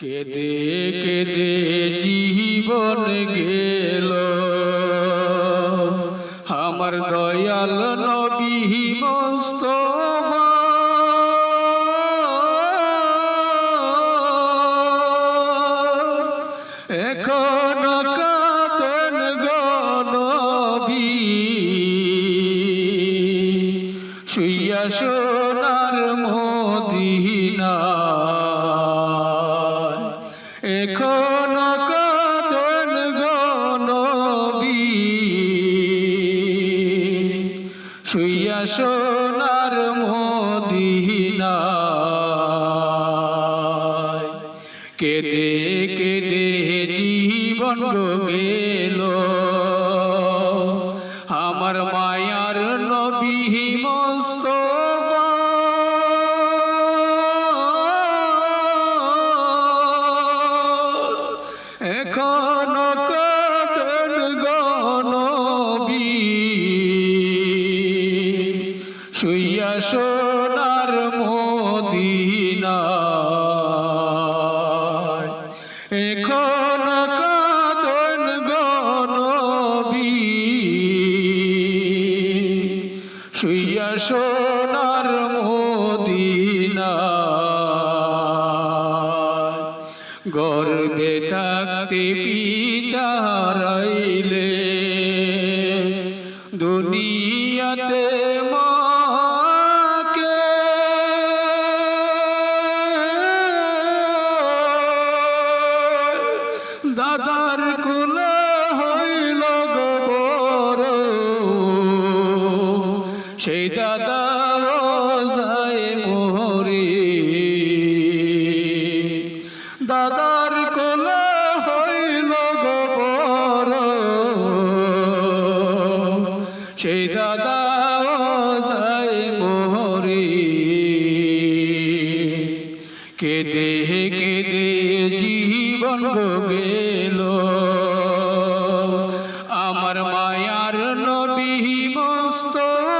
কেদে কেদে জীবন গেল। আমার দয়াল নবী মোস্তফা। এখন সোনার মদিনা। শুইয়া সোনার মদিনা কেদে কেদে জীবন গেল। শুইয়া সোনার মদিনা। এখন কাদন গনবী শুইয়া সোনার মদিনা। গর্বে থাকতে পিতা হারাইলে সেই দাদা যায় মোরে দাদার কোলে হইল গোবর। সেই দাদা যায় মোরে কেদে কেদে জীবন গেল। আমার মায়ার নবী মোস্তফা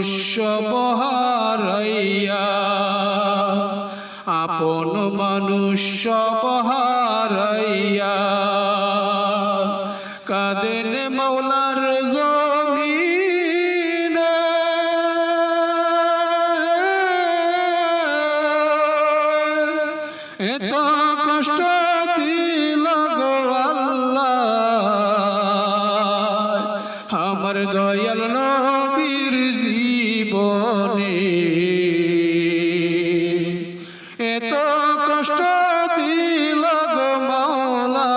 মানুষ বহারাইয়া আপন মানুষ বহারাইয়া কাদেন মৌলার জমিনে। এত কষ্ট দয়াল নবীর জীবনে। এত কষ্ট দিল মাওলা।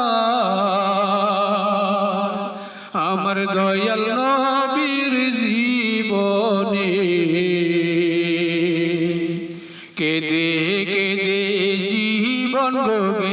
আমার দয়াল নবীর জীবনে। কেদে কেদে জীবন গেল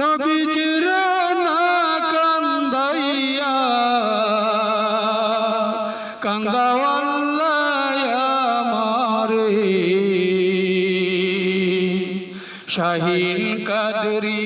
নবীজির না কান্দাইয়া কান্দাওয়াল্লাহ আমারে। শাহিন কাদরি